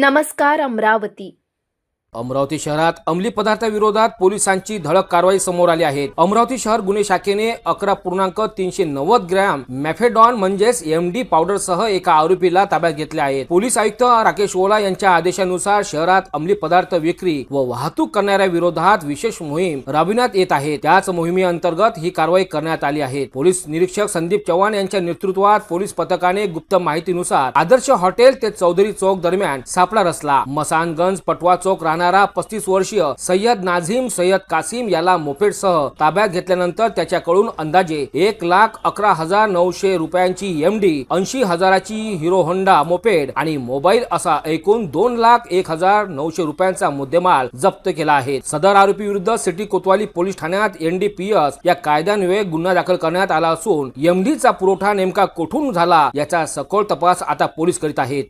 नमस्कार अमरावती. अमरावती शहरात अंमली पदार्थाविरोधात पोलिसांची धडक कारवाई समोर आली आहे. अमरावती शहर गुन्हे शाखेने अकरा पूर्णांक तीनशे नव्वद ग्रॅम मॅफेडॉन म्हणजेच एम डी पावडर सह एका आरोपीला ताब्यात घेतले आहे. पोलीस आयुक्त राकेश ओला यांच्या आदेशानुसार शहरात अंमली पदार्थ विक्री व वाहतूक करणाऱ्या विरोधात विशेष मोहीम राबविण्यात येत आहे. त्याच मोहिमेअंतर्गत ही कारवाई करण्यात आली आहे. पोलीस निरीक्षक संदीप चव्हाण यांच्या नेतृत्वात पोलीस पथकाने गुप्त माहितीनुसार आदर्श हॉटेल ते चौधरी चौक दरम्यान सापळा रचला. मसानगंज पटवा चौक राहणारा पस्तीस वर्षीय सय्यद नाझीम सय्यद कासिम याला मोपेडसह ताब्यात घेतल्यानंतर त्याच्याकडून अंदाजे एक लाख अकरा हजार नऊशे रुपयांची एम डी ऐंशी हजाराची हिरो होंडा मोपेड आणि मोबाईल असा एकूण दोन लाख एक हजार नऊशे रुपयांचा मुद्देमाल जप्त केला आहे. सदर आरोपी विरुद्ध सिटी कोतवाली पोलीस ठाण्यात एनडीपीएस या कायद्यान्वये गुन्हा दाखल करण्यात आला असून एमडीचा पुरवठा नेमका कुठून झाला याचा सखोल तपास आता पोलीस करीत आहेत.